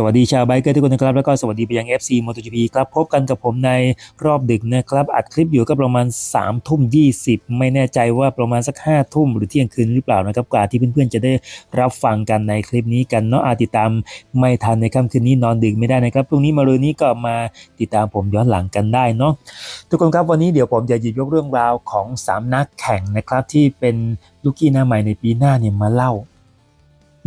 สวัสดีชาวไบเกอร์ทุกคนนะครับ แล้วก็สวัสดีไปยัง FC MotoGP ครับ พบกันกับผมในรอบดึกนะครับ อัดคลิปอยู่ก็ประมาณ3ทุ่ม20ไม่แน่ใจว่าประมาณสัก5ทุ่มหรือเที่ยงคืนหรือเปล่านะครับกว่าที่เพื่อนๆจะได้รับฟังกันในคลิปนี้กันเนาะอาติดตามไม่ทันในค่ำคืนนี้นอนดึกไม่ได้นะครับพรุ่งนี้มารืนนี้ก็มาติดตามผมย้อนหลังกันได้เนาะทุกคนครับวันนี้เดี๋ยวผมจะหยิบยกเรื่องราวของสามนักแข่งนะครับที่เป็นลูกกี้หน้าใหม่ในปีหน้าเนี่ยมาเล่า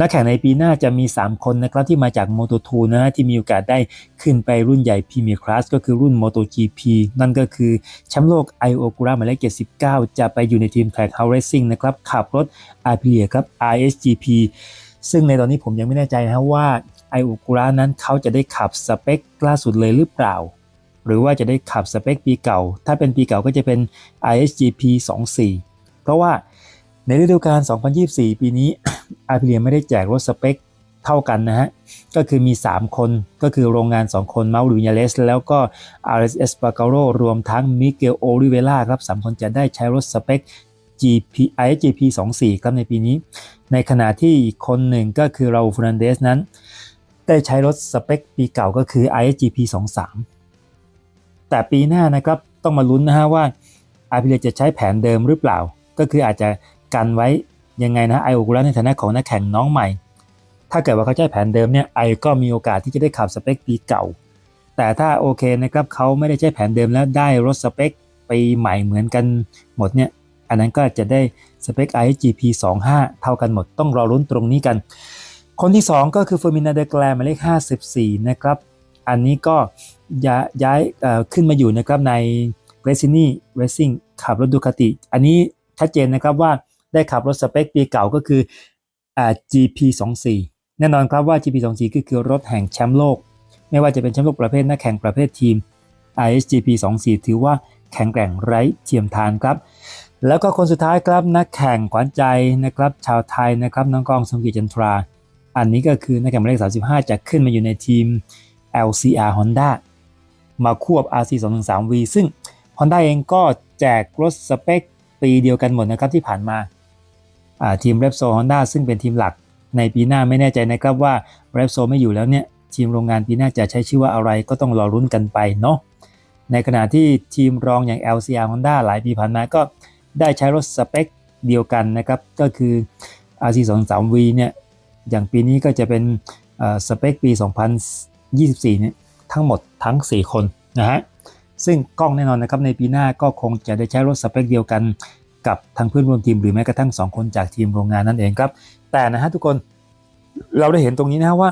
นักแข่งในปีหน้าจะมี 3 คนนะครับที่มาจาก Moto2 นะฮะที่มีโอกาสได้ขึ้นไปรุ่นใหญ่ Premier Class ก็คือรุ่น MotoGP นั่นก็คือแชมป์โลก i o กุระหมายเลข79 จะไปอยู่ในทีม Track House Racing นะครับขับรถ a p r i l i a ครับ RSGP ซึ่งในตอนนี้ผมยังไม่แน่ใจนะฮะว่า i o กุระนั้นเขาจะได้ขับสเปคล่าสุดเลยหรือเปล่า หรือว่าจะได้ขับสเปคปีเก่า ถ้าเป็นปีเก่าก็จะเป็น ISGP 24 เพราะว่า ในฤดูกาล 2024 ปีนี้อาพิเลียไม่ได้แจกรถสเปคเท่ากันนะฮะ ก็คือมี 3 คนก็คือโรงงาน 2 คนเมาส์ลูวินยาเลส แล้วก็ RSS p a g a r o รวมทั้งมิเกลโอริเวล่าครับ 3 คนจะได้ใช้รถสเปค GP IGP 24ครับในปีนี้ ในขณะที่อีกคนหนึ่งก็คือราอูฟ r นันเดสนั้น ได้ใช้รถสเปคปีเก่าก็คือ IGP 23 แต่ปีหน้านะครับต้องมาลุ้นนะฮะว่าอาพิเลียจะใช้แผนเดิมหรือเปล่า ก็คืออาจจะ กันไว้ยังไงนะไอโอกุระในฐานะของนักแข่งน้องใหม่ ถ้าเกิดว่าเขาใช้แผนเดิมเนี่ยไอก็มีโอกาสที่จะได้ขับสเปคปีเก่า แต่ถ้าโอเคนะครับเขาไม่ได้ใช้แผนเดิมแล้วได้รถสเปคปีใหม่เหมือนกันหมดเนี่ยอันนั้นก็จะได้สเปค IGP 25 เท่ากันหมดต้องรอรุ้นตรงนี้กัน คนที่ 2 ก็คือเฟอร์มินาเดแกลหมายเลข54 นะครับ อันนี้ก็ย้ายายขึ้นมาอยู่นะครับใน r e s i n i Racing ขับรถดูคาติ อันนี้ชัดเจนนะครับว่า ได้ขับรถสเปคปีเก่าก็คืออ่า GP24 แน่นอนครับว่า GP24 ก็คือรถแห่งแชมป์โลก ไม่ว่าจะเป็นแชมป์โลกประเภทนักแข่งประเภททีม ISGP24 ถือว่าแข็งแกร่งไร้เทียมทานครับ แล้วก็คนสุดท้ายครับนักแข่งขวัญใจนะครับชาวไทยนะครับน้องกองสมกิจจันทรา อันนี้ก็คือนักแข่งหมายเลข35 จะขึ้นมาอยู่ในทีม LCR Honda มาควบ RC213V ซึ่ง Honda เองก็แจกรถสเปคปีเดียวกันหมดนะครับที่ผ่านมา ทีม Repsol Honda ซึ่งเป็นทีมหลักในปีหน้าไม่แน่ใจนะครับว่า Repsol ไม่อยู่แล้วเนี่ยทีมโรงงานปีหน้าจะใช้ชื่อว่าอะไรก็ต้องรอรุ้นกันไปเนาะในขณะที่ทีมรองอย่าง LCR Honda หลายปีผ่านมาก็ได้ใช้รถสเปคเดียวกันนะครับ ก็คือ RC23V เนี่ยอย่างปีนี้ก็จะเป็นสเปคปี 2024เนี่ยทั้งหมดทั้ง 4 คนนะฮะซึ่งกล้องแน่นอนนะครับในปีหน้าก็คงจะได้ใช้รถสเปคเดียวกัน กับทางเพื่อนร่วมทีมหรือแม้กระทั่ง 2 คนจากทีมโรงงานนั่นเองครับ แต่นะฮะทุกคนเราได้เห็นตรงนี้นะว่า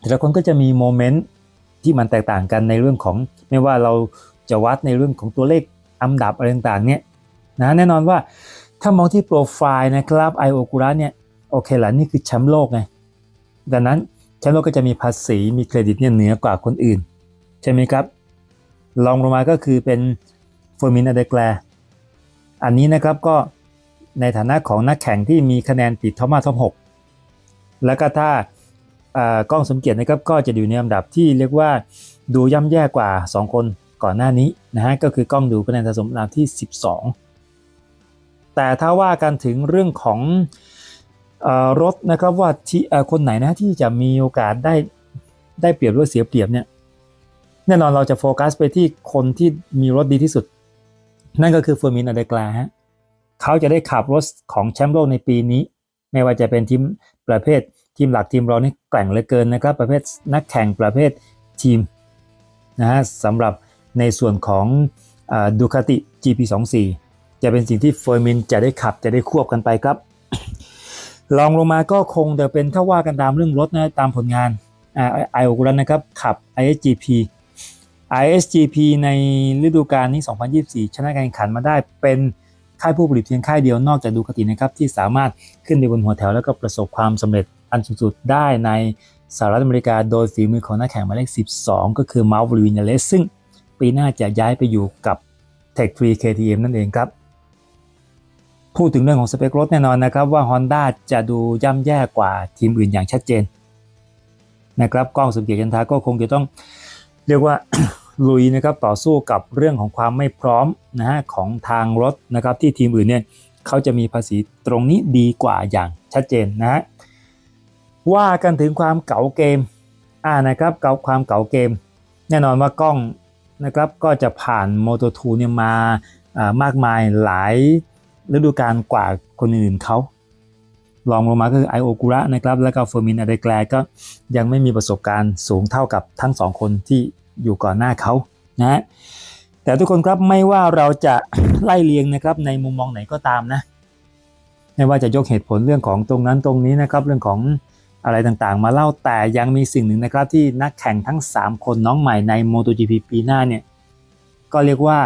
แต่ละคนก็จะมีโมเมนต์ที่มันแตกต่างกันในเรื่องของ ไม่ว่าเราจะวัดในเรื่องของตัวเลขอันดับอะไรต่างๆเนี่ยนะแน่นอนว่าถ้ามองที่โปรไฟล์นะครับไอโอกุระเนี่ยโอเคละนี่คือแชมป์โลกไงดังนั้นแชมป์โลกก็จะมีภาษีมีเครดิตเนี่ยเหนือกว่าคนอื่น ใช่ไหมครับลองลงมาก็คือเป็นเฟอร์มินอเดแกล อันนี้นะครับก็ในฐานะของนักแข่งที่มีคะแนนติดท็อปมาท็อป6แล้วก็ถ้ากล้องสมเกียรตินะครับก็จะอยู่ในลำดับที่เรียกว่าดูย่ำแย่กว่า 2 คนก่อนหน้านี้นะฮะก็คือกล้องดูคะแนนสะสมลำที่ 12 แต่ถ้าว่ากันถึงเรื่องของรถนะครับว่าที่คนไหนนะที่จะมีโอกาสได้ได้เปรียบหรือเสียเปรียบเนี่ยแน่นอนเราจะโฟกัสไปที่คนที่มีรถดีที่สุด นั่นก็คือเฟอร์มินอเดกลาฮะเขาจะได้ขับรถของแชมป์โลกในปีนี้ ไม่ว่าจะเป็นทีมประเภททีมหลักทีมรองนี่แกร่งเหลือเกินนะครับ ประเภทนักแข่งประเภททีมนะฮะสำหรับในส่วนของดูคาติ GP24 จะเป็นสิ่งที่เฟอร์มินจะได้ขับจะได้ควบกันไปครับลองลงมาก็คงจะเป็นถ้าว่ากันตามเรื่องรถนะตามผลงานไอโอกุรันนะครับขับ ISGP ISGP ในฤดูกาลนี้ 2024 ชนะการแข่งขันมาได้เป็นค่ายผู้ผลิตเพียงค่ายเดียวนอกจากดูคตินะครับ ที่สามารถขึ้นไปบนหัวแถวแล้วก็ประสบความสำเร็จอันสูงสุดได้ในสหรัฐอเมริกาโดยฝีมือของนักแข่งหมายเลข 12 ก็คือมาร์วลินเลสซึ่งปีหน้าจะย้ายไปอยู่กับ Tech 3 KTM นั่นเองครับ พูดถึงเรื่องของสเปครถแน่นอนนะครับ ว่า Honda จะดูย่ำแย่กว่าทีมอื่นอย่างชัดเจนนะครับกล้องสุเกียรติยันทาก็คงจะต้อง เรียกว่าลุยนะครับต่อสู้กับเรื่องของความไม่พร้อมนะฮะของทางรถนะครับที่ทีมอื่นเนี่ยเขาจะมีภาษีตรงนี้ดีกว่าอย่างชัดเจนนะฮะว่ากันถึงความเก๋าเกมอ่านะครับเก่าความเก่าเกม แน่นอนว่ากล้องนะครับก็จะผ่าน Moto 2เนี่ยมาอ่ามากมายหลายฤดูกาลกว่าคนอื่นเขา ลองลงมาก็คือไอโอกุระนะครับ แล้วก็เฟอร์มินอเดแกลก็ยังไม่มีประสบการณ์สูงเท่ากับทั้งสองคนที่อยู่ก่อนหน้าเขานะฮะแต่ทุกคนครับไม่ว่าเราจะไล่เรียงนะครับในมุมมองไหนก็ตามนะไม่ว่าจะยกเหตุผลเรื่องของตรงนั้นตรงนี้นะครับเรื่องของอะไรต่างๆ มาเล่าแต่ยังมีสิ่งหนึ่งนะครับที่นักแข่งทั้ง 3 คนน้องใหม่ใน MotoGP ปีหน้าเนี่ยก็เรียกว่า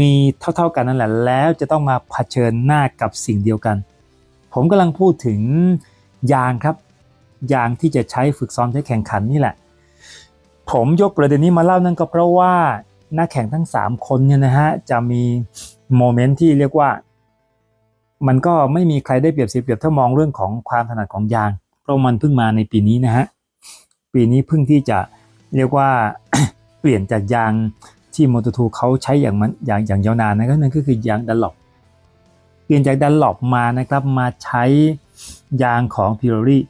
มีเท่าๆกันนั่นแหละแล้วจะต้องมาเผชิญหน้ากับสิ่งเดียวกัน ผมกำลังพูดถึงยางครับ ยางที่จะใช้ฝึกซ้อมใช้แข่งขันนี่แหละ ผมยกประเด็นนี้มาเล่านั่นก็เพราะว่านักแข่งทั้ง 3 คนเนี่ยนะฮะจะมีโมเมนต์ที่เรียกว่า มันก็ไม่มีใครได้เปรียบเสียเปรียบถ้ามองเรื่องของความถนัดของยาง เพราะมันเพิ่งมาในปีนี้นะฮะปีนี้เพิ่งที่จะเรียกว่าเปลี่ยนจากยางที่มอเตอร์ทูเขาใช้อย่างมันอย่างอย่างยาวนานนะครับนั่นก็คือยางดันหลบเปลี่ยนจากดันหลบมานะครับมาใช้ยางของพิ r ร y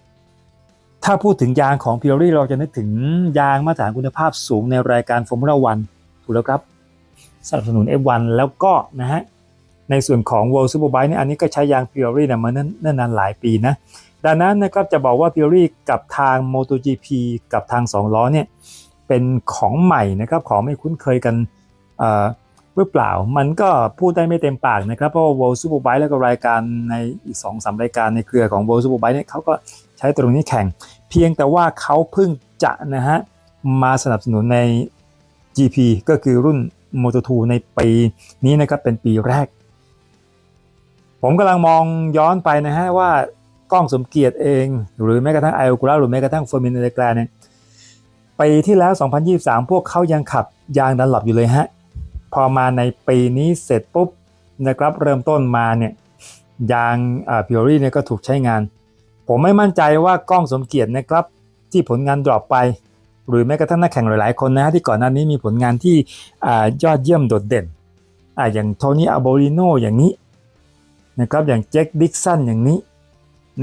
ถ้าพูดถึงยางของพิ r ร y เราจะนึกถึงยางมาตรฐานคุณภาพสูงในรายการฟอร์มูล่าวันถูกแล้วครับสนับสนุน F1 แล้วก็นะฮะในส่วนของ World Superbike เนี่ยอันนี้ก็ใช้ยาง p u r y เนี่ยมาเนิ่นนานหลายปีนะดังนั้นนะครับจะบอกว่า p u r y กับทาง MotoGP กับทาง 2 ล้อเนี่ยเป็นของใหม่นะครับของไม่คุ้นเคยกันอ หรือเปล่า มันก็พูดได้ไม่เต็มปากนะครับ เพราะว่า World Superbike แล้วก็รายการในอีก2-3รายการในเครือของ World Superbike เนี่ยเขาก็ใช้ตรงนี้แข่ง เพียงแต่ว่าเขาเพิ่งจะนะฮะมาสนับสนุนใน GP ก็คือรุ่น Moto2 ในปีนี้นะครับเป็นปีแรก ผมกำลังมองย้อนไปนะฮะว่ากล้องสมเกียรติเอง หรือแม้กระทั่งไอโอกูราหรือแม้กระทั่งเฟอร์มินเดแกลเนี่ยปีที่แล้ว 2023 พวกเขายังขับยางดันหลับอยู่เลยฮะ พอมาในปีนี้เสร็จปุ๊บนะครับเริ่มต้นมาเนี่ยยางอ่าพิอรี่เนี่ยก็ถูกใช้งาน ผมไม่มั่นใจว่ากล้องสมเกียรตินะครับที่ผลงานดรอปไป หรือแม้กระทั่งนักแข่งหลายๆคนนะฮะที่ก่อนหน้านี้มีผลงานที่อ่ายอดเยี่ยมโดดเด่นอ่าอย่างโทนี่อาโบริโนอย่างนี้นะครับอย่างแจ็คดิกสันอย่างนี้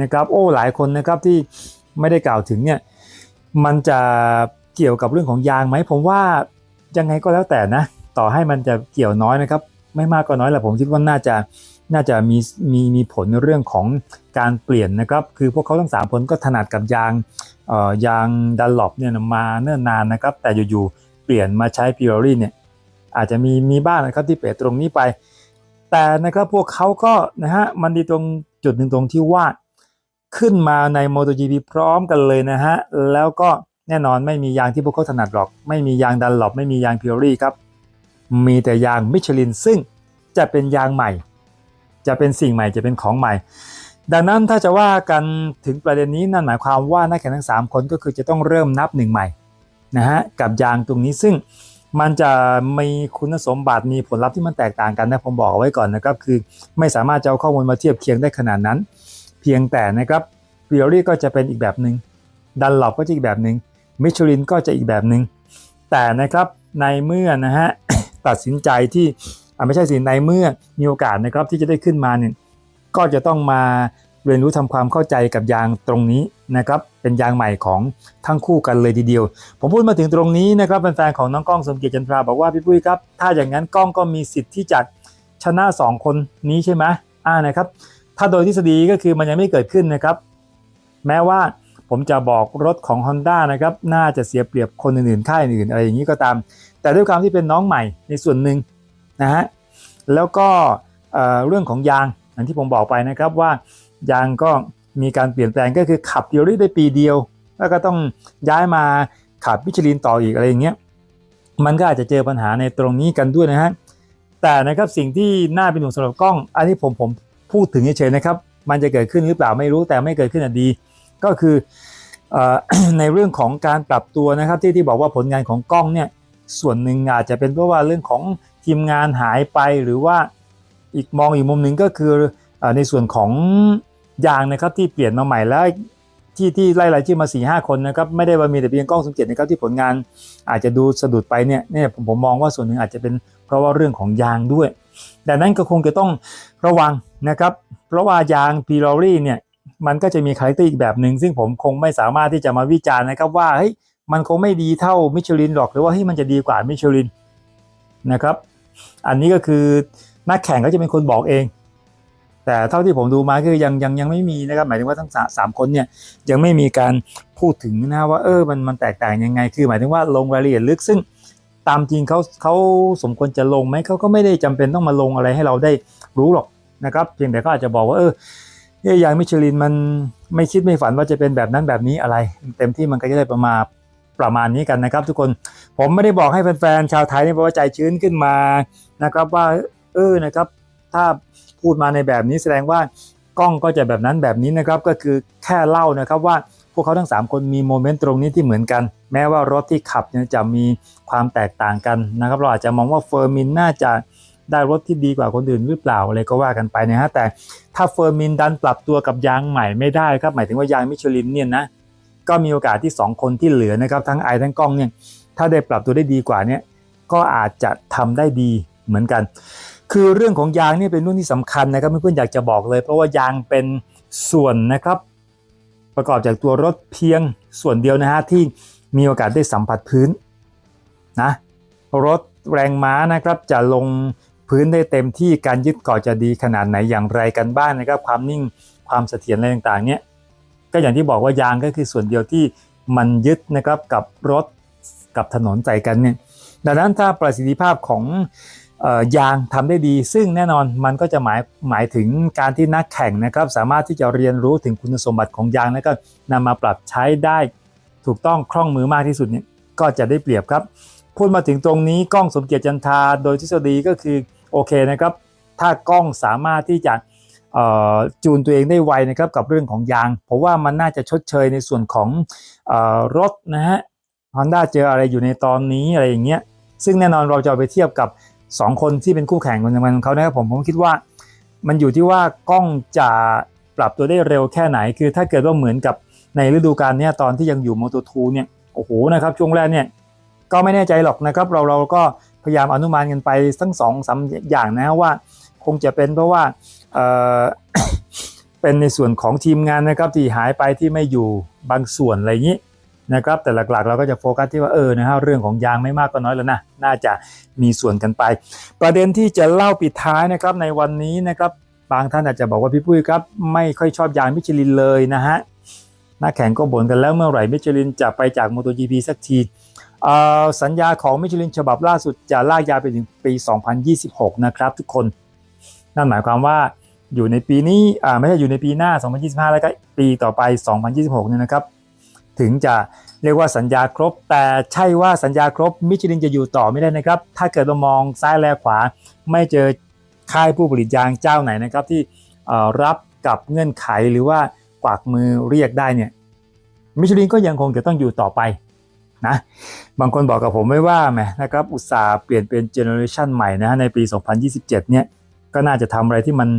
นะครับโอ้หลายคนนะครับที่ไม่ได้กล่าวถึงเนี่ยมันจะเกี่ยวกับเรื่องของยางไหมผมว่ายังไงก็แล้วแต่นะ ต่อให้มันจะเกี่ยวน้อยนะครับ ไม่มากก็น้อยแหละผมคิดว่าน่าจะน่าจะมีมีมีผลในเรื่องของการเปลี่ยนนะครับ คือพวกเขาทั้ง3คนก็ถนัดกับยางเอ่อยางดันหลบเนี่ยมาเนิ่นนานนะครับ แต่อยู่ๆเปลี่ยนมาใช้พิอรี่เนี่ยอาจจะมีมีบ้างนะครับที่เปลี่ยนตรงนี้ไป แต่นะครับพวกเขาก็นะฮะมันดีตรงจุดหนึ่งตรงที่ว่าขึ้นมาใน MotoGP พร้อมกันเลยนะฮะแล้วก็แน่นอนไม่มียางที่พวกเขาถนัดหรอก ไม่มียางดันหลบไม่มียางพิอรี่ครับ มีแต่ยางมิชลินซึ่งจะเป็นยางใหม่ จะเป็นสิ่งใหม่จะเป็นของใหม่ ดังนั้นถ้าจะว่ากันถึงประเด็นนี้นั่นหมายความว่านักแข่งทั้ง 3 คนก็คือจะต้องเริ่มนับหนึ่งใหม่นะฮะกับยางตรงนี้ซึ่งมันจะมีคุณสมบัติมีผลลัพธ์ที่มันแตกต่างกันนะผมบอกเอาไว้ก่อนนะครับ คือไม่สามารถจะเอาข้อมูลมาเทียบเคียงได้ขนาดนั้น เพียงแต่นะครับพิอรี่ก็จะเป็นอีกแบบหนึ่งดันหลบก็จะอีกแบบหนึ่งมิชลินก็จะอีกแบบหนึ่งแต่นะครับในเมื่อนะฮะ ตัดสินใจที่ไม่ใช่สิในเมื่อมีโอกาสนะครับที่จะได้ขึ้นมาเนี่ยก็จะต้องมาเรียนรู้ทำความเข้าใจกับยางตรงนี้นะครับเป็นยางใหม่ของทั้งคู่กันเลยทีเดียว ผมพูดมาถึงตรงนี้นะครับแฟนๆของน้องก้องสมเกียรติจันทราบอกว่าพี่ปุ้ยครับ ถ้าอย่างนั้นก้องก็มีสิทธิ์ที่จะชนะ 2 คนนี้ใช่ไหมอ่านะครับ ถ้าโดยทฤษฎีก็คือมันยังไม่เกิดขึ้นนะครับ แม้ว่าผมจะบอกรถของ Honda นะครับน่าจะเสียเปรียบคนอื่นๆค่ายอื่นอะไรอย่างนี้ก็ตาม แต่ด้วยความที่เป็นน้องใหม่ในส่วนหนึ่งนะฮะแล้วก็เรื่องของยางอย่างที่ผมบอกไปนะครับว่ายางก็มีการเปลี่ยนแปลงก็คือขับเดียวได้ปีเดียว แล้วก็ต้องย้ายมาขับมิชลินต่ออีกอะไรอย่างเงี้ยมันก็อาจจะเจอปัญหาในตรงนี้กันด้วยนะฮะแต่นะครับสิ่งที่น่าเป็นห่วงสำหรับกล้อง อันนี้ผมผมพูดถึงเฉยๆนะครับ มันจะเกิดขึ้นหรือเปล่าไม่รู้แต่ไม่เกิดขึ้นอะดี ก็คืออในเรื่องของการปรับตัวนะครับที่ที่บอกว่าผลงานของกล้องเนี่ย ส่วนหนึ่งอาจจะเป็นเพราะว่าเรื่องของทีมงานหายไปหรือว่าอีกมองอีกมุมหนึ่งก็คืออในส่วนของยางนะครับที่เปลี่ยนมาใหม่แล้วที่ที่ไล่รายชื่อมา4ี่ห้าคนนะครับไม่ได้ว่ามีแต่เพียงกล้องสมเกียรตินะครับที่ผลงานอาจจะดูสะดุดไปเนี่ยเนี่ยผมผมมองว่าส่วนหนึ่งอาจจะเป็นเพราะว่าเรื่องของยางด้วยดังนั้นก็คงจะต้องระวังนะครับ เพราะว่ายางพีลอรี่เนี่ยมันก็จะมีคาแรคเตอร์อีกแบบหนึ่งซึ่งผมคงไม่สามารถที่จะมาวิจารณ์นะครับว่าเฮ้ย มันคงไม่ดีเท่ามิชลินหรอกหรือว่าเฮ้ยมันจะดีกว่ามิชลินนะครับ อันนี้ก็คือนักแข่งก็จะเป็นคนบอกเอง แต่เท่าที่ผมดูมาคือยังยังยังไม่มีนะครับหมายถึงว่าทั้งสามคนเนี่ยยังไม่มีการพูดถึงนะว่าเออมันมันแตกต่างยังไง คือหมายถึงว่าลงรายละเอียดลึกซึ่งตามจริงเขาเขาสมควรจะลงไหมเขาก็ไม่ได้จำเป็นต้องมาลงอะไรให้เราได้รู้หรอกนะครับ เพียงแต่ก็อาจจะบอกว่าเออเอ้ยยางมิชลินมันไม่คิดไม่ฝันว่าจะเป็นแบบนั้นแบบนี้อะไร เต็มที่มันก็จะได้ประมาณ ประมาณนี้กันนะครับ ทุกคนผมไม่ได้บอกให้แฟนๆชาวไทยเนี่ยบอกว่าใจชื้นขึ้นมานะครับว่าเออนะครับถ้าพูดมาในแบบนี้แสดงว่ากล้องก็จะแบบนั้นแบบนี้นะครับก็คือแค่เล่านะครับว่าพวกเขาทั้ง 3 คนมีโมเมนต์ตรงนี้ที่เหมือนกัน แม้ว่ารถที่ขับเนี่ยจะมีความแตกต่างกันนะครับเราอาจจะมองว่าเฟอร์มินน่าจะได้รถที่ดีกว่าคนอื่นหรือเปล่าอะไรก็ว่ากันไปนะฮะแต่ถ้าเฟอร์มินดันปรับตัวกับยางใหม่ไม่ได้ครับหมายถึงว่ายางมิชลินเนี่ยนะ ก็มีโอกาสที่ 2 คนที่เหลือนะครับทั้งไอทั้งกล้องเนี่ยถ้าได้ปรับตัวได้ดีกว่าเนี่ยก็อาจจะทำได้ดีเหมือนกัน คือเรื่องของยางนี่เป็นเรื่องที่สำคัญนะครับเพื่อนๆอยากจะบอกเลย เพราะว่ายางเป็นส่วนนะครับ ประกอบจากตัวรถเพียงส่วนเดียวนะฮะที่มีโอกาสได้สัมผัสพื้นนะรถแรงม้านะครับจะลงพื้นได้เต็มที่การยึดเกาะจะดีขนาดไหนอย่างไรกันบ้างนะครับ ความนิ่งความเสถียรอะไรต่างๆเนี่ย ก็อย่างที่บอกว่ายางก็คือส่วนเดียวที่มันยึดนะครับกับรถกับถนนใส่กันเนี่ยดังนั้นถ้าประสิทธิภาพของออยางทำได้ดี ซึ่งแน่นอนมันก็จะหมายหมายถึงการที่นักแข่งนะครับ สามารถที่จะเรียนรู้ถึงคุณสมบัติของยางแล้วก็นำมาปรับใช้ได้ถูกต้องคล่องมือมากที่สุดเนี่ยก็จะได้เปรียบครับ พูดมาถึงตรงนี้กล้องสมเกียรติจันทราโดยทฤษฎีก็คือโอเคนะครับ ถ้ากล้องสามารถที่จะ จูนตัวเองได้ไวนะครับกับเรื่องของยาง เพราะว่ามันน่าจะชดเชยในส่วนของอรถนะฮะ Honda เจออะไรอยู่ในตอนนี้อะไรอย่างเงี้ยซึ่งแน่นอนเราจะไปเทียบกับ 2 คนที่เป็นคู่แข่งคนของเขานะครับผมผมคิดว่า มันอยู่ที่ว่ากล้องจะปรับตัวได้เร็วแค่ไหน คือถ้าเกิดว่าเหมือนกับในฤดูกาลนี้ตอนที่ยังอยู่ Moto2 เนี่ยโอ้โหนะครับช่วงแรกเนี่ยก็ไม่แน่ใจหรอกนะครับเราเราก็พยายามอนุมานกันไปทั้งสองสามอย่างนะว่า คงจะเป็นเพราะว่า เป็นในส่วนของทีมงานนะครับที่หายไปที่ไม่อยู่บางส่วนอะไรอย่างนี้นะครับแต่หลักๆเราก็จะโฟกัสที่ว่าเออนะฮะเรื่องของยางไม่มากก็น้อยแล้วนะน่าจะมีส่วนกันไป ประเด็นที่จะเล่าปิดท้ายนะครับในวันนี้นะครับบางท่านอาจจะบอกว่าพี่ปุ้ยครับ ไม่ค่อยชอบยางมิชลินเลยนะฮะนักแข่งก็บ่นกันแล้วเมื่อไหร่มิชลินจะไปจาก MotoGP สักทีสัญญาของมิชลินฉบับล่าสุดจะลากยาวไปถึงปี 2026 นะครับทุกคน นั่นหมายความว่าอยู่ในปีนี้อ่าไม่ใช่อยู่ในปีหน้า 2025 แล้วก็ปีต่อไป 2026 เนี่ยนะครับ ถึงจะเรียกว่าสัญญาครบ แต่ใช่ว่าสัญญาครบมิชลินจะอยู่ต่อไม่ได้นะครับ ถ้าเกิดเรามองซ้ายและขวา ไม่เจอค่ายผู้ผลิตยางเจ้าไหนนะครับ ที่รับกับเงื่อนไขหรือว่ากวักมือเรียกได้เนี่ยมิชลินก็ยังคงจะต้องอยู่ต่อไปนะบางคนบอกกับผมไว้ว่าแหมนะครับอุตสาห์เปลี่ยนเป็นเจเนอเรชันใหม่นะฮะในปี 2027 เนี่ย ก็น่าจะทำอะไรที่มัน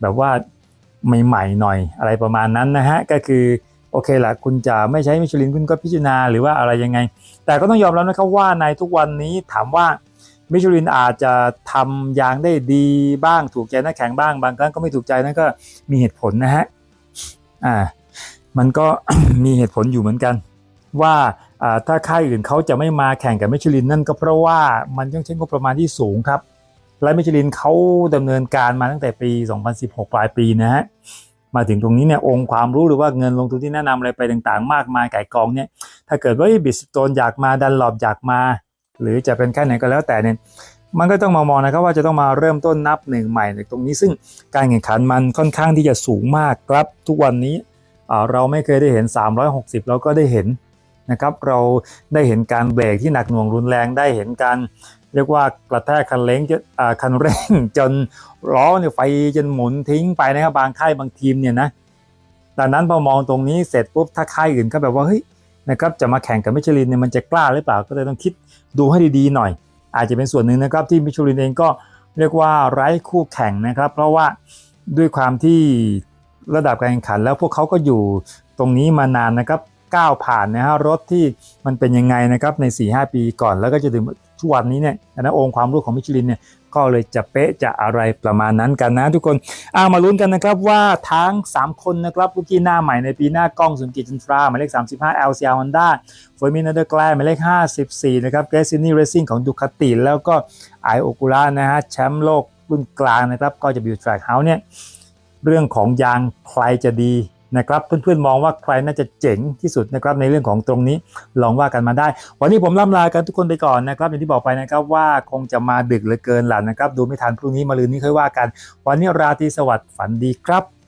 แบบว่าใหม่ๆหน่อยอะไรประมาณนั้นนะฮะก็คือโอเคละคุณจะไม่ใช้มิชลินคุณก็พิจารณาหรือว่าอะไรยังไง แต่ก็ต้องยอมรับนะครับว่าในทุกวันนี้ถามว่ามิชลินอาจจะทำยางได้ดีบ้างถูกใจนักแข่งบ้างบางครั้งก็ไม่ถูกใจนั่นก็มีเหตุผลนะฮะอ่ามันก็มีเหตุผลอยู่เหมือนกัน ว่าอ่าถ้าค่ายอื่นเขาจะไม่มาแข่งกับมิชลินนั่นก็เพราะว่ามันต้องใช้งบประมาณที่สูงครับ และมิชลินเขาดำเนินการมาตั้งแต่ปี 2016 ปลายปีนะฮะ มาถึงตรงนี้เนี่ยองค์ความรู้หรือว่าเงินลงทุนที่แนะนำอะไรไปต่างๆ มากมายไก่กองเนี่ย ถ้าเกิดว่าบิสโตนอยากมาดันหลอบอยากมา หรือจะเป็นแค่ไหนก็แล้วแต่เนี่ยมันก็ต้องมามองนะครับว่าจะต้องมาเริ่มต้นนับหนึ่งใหม่ในตรงนี้ซึ่งการแข่งขันมันค่อนข้างที่จะสูงมากครับ ทุกวันนี้เราไม่เคยได้เห็น 360 เราก็ได้เห็นนะครับ เราได้เห็นการเบรกที่หนักหน่วงรุนแรงได้เห็นการ เรียกว่ากระแทกคันเร่งจนคันเร่งจนล้อเนี่ยไฟจนหมุนทิ้งไปนะครับบางค่ายบางทีมเนี่ยนะดังนั้นพอมองตรงนี้เสร็จปุ๊บถ้าค่ายอื่นก็แบบว่าเฮ้ยนะครับจะมาแข่งกับมิชลินเนี่ยมันจะกล้าหรือเปล่าก็เลยต้องคิดดูให้ดีๆหน่อย อาจจะเป็นส่วนหนึ่งนะครับที่มิชลินเองก็เรียกว่าไร้คู่แข่งนะครับ เพราะว่าด้วยความที่ระดับการแข่งขัน แล้วพวกเขาก็อยู่ตรงนี้มานานนะครับก้าวผ่านนะฮะรถที่มันเป็นยังไงนะครับใน 4-5 ปีก่อนแล้วก็จะถึง ทุกวันนี้เนี่ยนะองค์ความรู้ของมิชลินเนี่ยก็เลยจะเป๊ะจะอะไรประมาณนั้นกันนะทุกคนเอามาลุ้นกันนะครับว่าทั้ง 3 คนนะครับลูกี้หน้าใหม่ในปีหน้ากล้องสุนกิจันทราหมายเลข 35 LCR Honda เฟอร์มินเดอร์แกลหมายเลข 54 นะครับเกรซินี่เรซิ่งของดูคาติแล้วก็ไอโอคูล่านะฮะแชมป์โลกรุ่นกลางนะครับก็จะบิวแทร็กเฮาส์เนี่ยเรื่องของยางใครจะดี นะครับเพื่อนๆมองว่าใครน่าจะเจ๋งที่สุดนะครับในเรื่องของตรงนี้ลองว่ากันมาได้ วันนี้ผมล่ำลากันทุกคนไปก่อนนะครับอย่างที่บอกไปนะครับว่าคงจะมาดึกเหลือเกินหล่ะนะครับ ดูไม่ทันพรุ่งนี้มาลืนนี้ค่อยว่ากัน วันนี้ราตรีสวัสดิ์ฝันดีครับ